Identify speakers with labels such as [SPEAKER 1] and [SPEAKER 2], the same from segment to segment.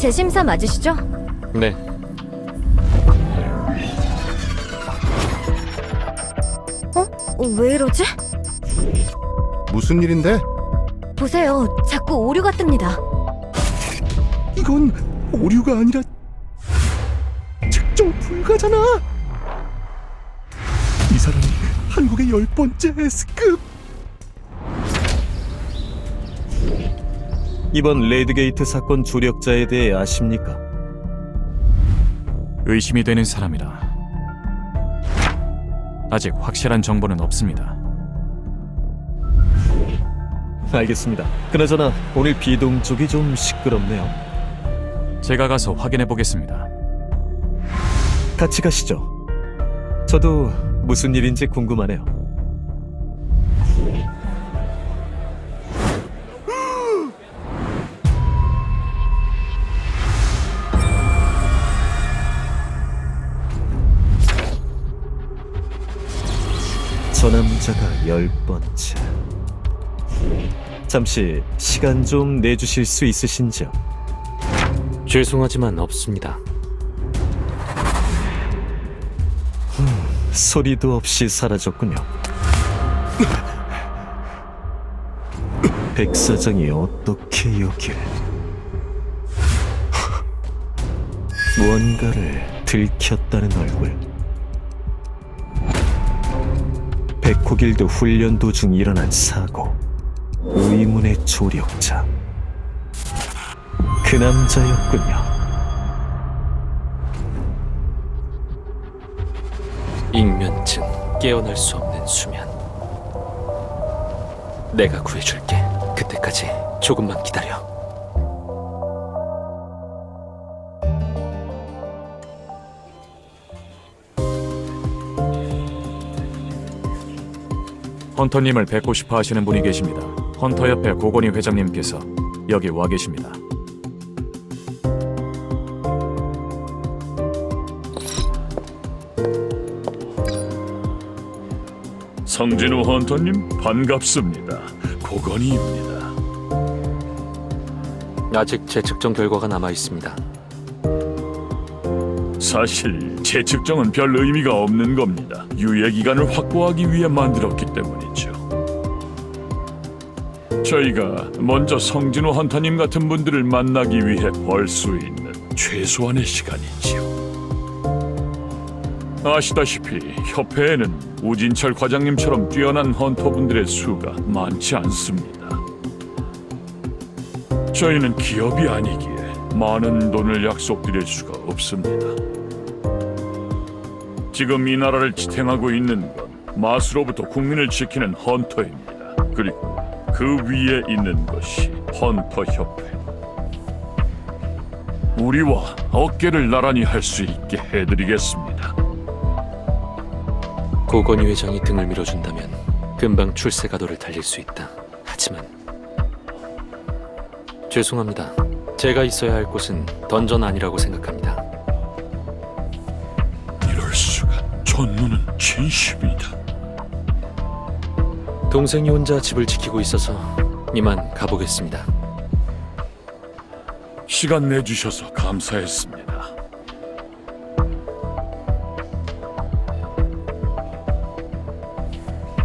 [SPEAKER 1] 재심사 맞으시죠?
[SPEAKER 2] 네,
[SPEAKER 1] 어, 왜 이러지?
[SPEAKER 3] 무슨 일인데?
[SPEAKER 1] 보세요. 자꾸 오류가 뜹니다.
[SPEAKER 3] 이건 오류가 아니라 측정 불가잖아. 이 사람이 한국의 열 번째 S급.
[SPEAKER 2] 이번 레드게이트 사건 조력자에 대해 아십니까?
[SPEAKER 4] 의심이 되는 사람이라 아직 확실한 정보는 없습니다.
[SPEAKER 2] 알겠습니다. 그나저나 오늘 비동 쪽이 좀 시끄럽네요.
[SPEAKER 4] 제가 가서 확인해 보겠습니다.
[SPEAKER 2] 같이 가시죠. 저도 무슨 일인지 궁금하네요. 남자가 열 번째. 잠시 시간 좀 내주실 수 있으신지요?
[SPEAKER 5] 죄송하지만 없습니다.
[SPEAKER 2] 소리도 없이 사라졌군요. 백 사장이 어떻게 여길? 무언가를 들켰다는 얼굴. 백호길드 훈련 도중 일어난 사고. 의문의 조력자. 그 남자였군요.
[SPEAKER 5] 익면증, 깨어날 수 없는 수면. 내가 구해줄게. 그때까지 조금만 기다려.
[SPEAKER 4] 헌터님을 뵙고 싶어 하시는 분이 계십니다. 헌터협회 고건희 회장님께서 여기 와 계십니다.
[SPEAKER 6] 성진우 헌터님 반갑습니다. 고건희입니다.
[SPEAKER 5] 아직 재측정 결과가 남아 있습니다.
[SPEAKER 6] 사실 제 측정은 별 의미가 없는 겁니다. 유예 기간을 확보하기 위해 만들었기 때문이죠. 저희가 먼저 성진우 헌터님 같은 분들을 만나기 위해 벌 수 있는 최소한의 시간이지요. 아시다시피 협회에는 우진철 과장님처럼 뛰어난 헌터분들의 수가 많지 않습니다. 저희는 기업이 아니기에 많은 돈을 약속드릴 수가 없습니다. 지금 이 나라를 지탱하고 있는 건 마수로부터 국민을 지키는 헌터입니다. 그리고 그 위에 있는 것이 헌터 협회. 우리와 어깨를 나란히 할 수 있게 해드리겠습니다.
[SPEAKER 5] 고건희 회장이 등을 밀어준다면 금방 출세 가도를 달릴 수 있다. 하지만 죄송합니다. 제가 있어야 할 곳은 던전 아니라고 생각합니다.
[SPEAKER 6] 진심이다.
[SPEAKER 5] 동생이 혼자 집을 지키고 있어서 이만 가보겠습니다.
[SPEAKER 6] 시간 내주셔서 감사했습니다.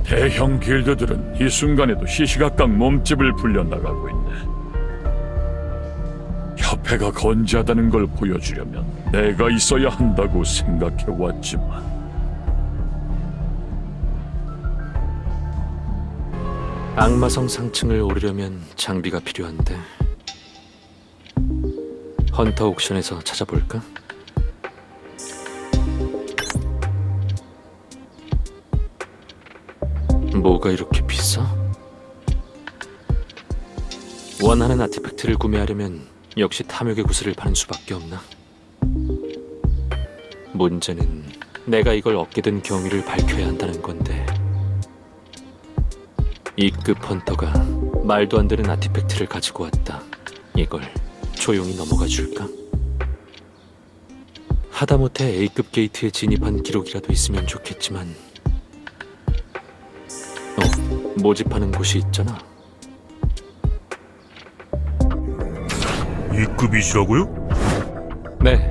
[SPEAKER 6] 대형 길드들은 이 순간에도 시시각각 몸집을 불려나가고 있네. 협회가 건재하다는 걸 보여주려면 내가 있어야 한다고 생각해 왔지만
[SPEAKER 5] 악마성 상층을 오르려면 장비가 필요한데 헌터 옥션에서 찾아볼까? 뭐가 이렇게 비싸? 원하는 아티팩트를 구매하려면 역시 탐욕의 구슬을 파는 수밖에 없나? 문제는 내가 이걸 얻게 된 경위를 밝혀야 한다는 건데 E급 헌터가 말도 안 되는 아티팩트를 가지고 왔다. 이걸 조용히 넘어가 줄까? 하다못해 A급 게이트에 진입한 기록이라도 있으면 좋겠지만 어, 모집하는 곳이 있잖아.
[SPEAKER 6] E급이시라고요?
[SPEAKER 5] 네,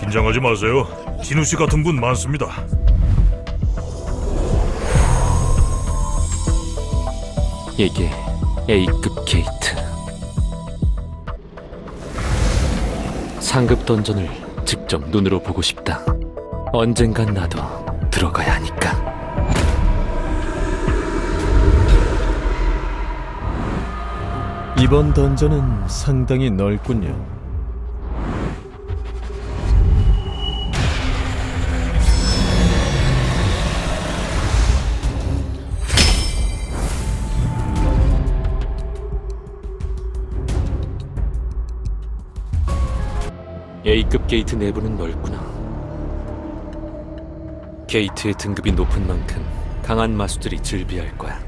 [SPEAKER 7] 긴장하지 마세요. 진우 씨 같은 분 많습니다.
[SPEAKER 5] 이게 A급 게이트. 상급 던전을 직접 눈으로 보고 싶다. 언젠간 나도 들어가야 하니까.
[SPEAKER 2] 이번 던전은 상당히 넓군요.
[SPEAKER 5] A급 게이트 내부는 넓구나. 게이트의 등급이 높은 만큼 강한 마수들이 즐비할 거야.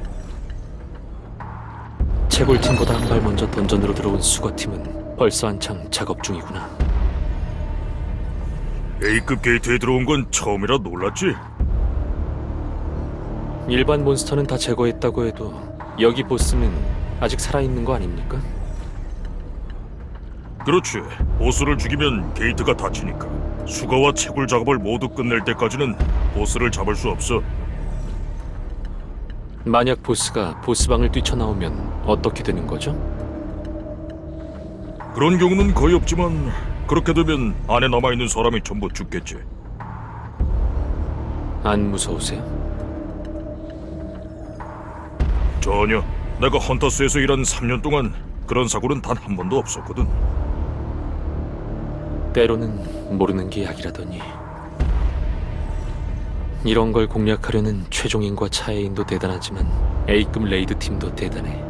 [SPEAKER 5] 채굴팀보다 한 발 먼저 던전으로 들어온 수거팀은 벌써 한창 작업 중이구나.
[SPEAKER 7] A급 게이트에 들어온 건 처음이라 놀랐지?
[SPEAKER 5] 일반 몬스터는 다 제거했다고 해도 여기 보스는 아직 살아있는 거 아닙니까?
[SPEAKER 7] 그렇지. 보스를 죽이면 게이트가 닫히니까. 수거와 채굴 작업을 모두 끝낼 때까지는 보스를 잡을 수 없어.
[SPEAKER 5] 만약 보스가 보스방을 뛰쳐나오면 어떻게 되는 거죠?
[SPEAKER 7] 그런 경우는 거의 없지만 그렇게 되면 안에 남아 있는 사람이 전부 죽겠지.
[SPEAKER 5] 안 무서우세요?
[SPEAKER 7] 전혀. 내가 헌터스에서 일한 3년 동안 그런 사고는 단 한 번도 없었거든.
[SPEAKER 5] 때로는 모르는 게 약이라더니 이런 걸 공략하려는 최종인과 차이인도 대단하지만 A급 레이드 팀도 대단해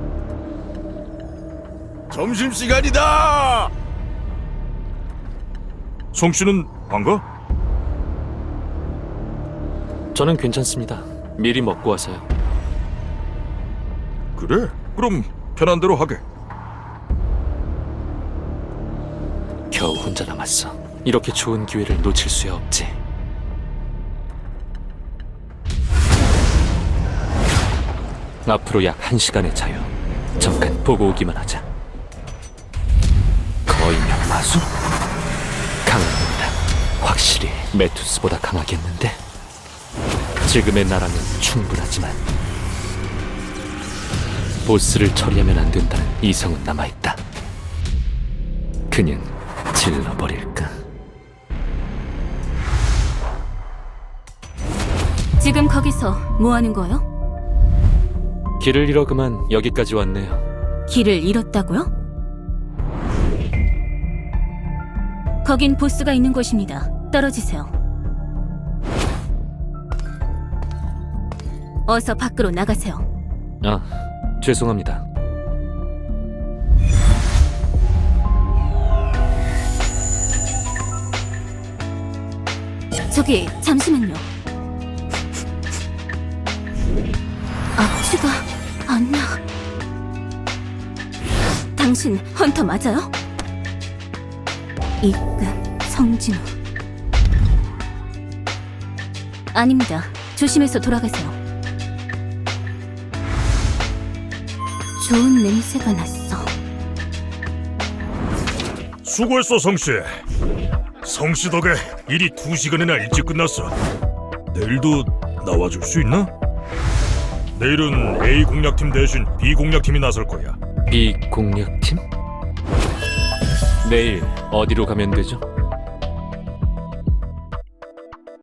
[SPEAKER 7] 점심 시간이다. 송 씨는 안 가?
[SPEAKER 5] 저는 괜찮습니다 미리 먹고 와서요
[SPEAKER 7] 그래. 그럼 편한 대로 하게.
[SPEAKER 5] 혼자 남았어. 이렇게 좋은 기회를 놓칠 수야 없지. 앞으로 약 한시간의 자유. 잠깐 보고 오기만 하자. 거인형 마수? 강합니다. 확실히 메투스보다 강하겠는데? 지금의 나라는 충분하지만 보스를 처리하면 안 된다는 이성은 남아있다. 그냥 질러버릴까?
[SPEAKER 8] 지금 거기서 뭐 하는 거예요?
[SPEAKER 5] 길을 잃어 그만 여기까지 왔네요.
[SPEAKER 8] 길을 잃었다고요? 거긴 보스가 있는 곳입니다. 떨어지세요. 어서 밖으로 나가세요.
[SPEAKER 5] 아, 죄송합니다.
[SPEAKER 8] 저기 잠시만요. 악취가 안 나. 당신 헌터 맞아요? 입금 성진우. 아닙니다. 조심해서 돌아가세요. 좋은 냄새가 났어.
[SPEAKER 7] 수고했어, 성 씨. 성씨 덕에 일이 두 시간이나 일찍 끝났어. 내일도 나와줄 수 있나? 내일은 A 공략팀 대신 B 공략팀이 나설 거야.
[SPEAKER 5] B 공략팀? 내일 어디로 가면 되죠?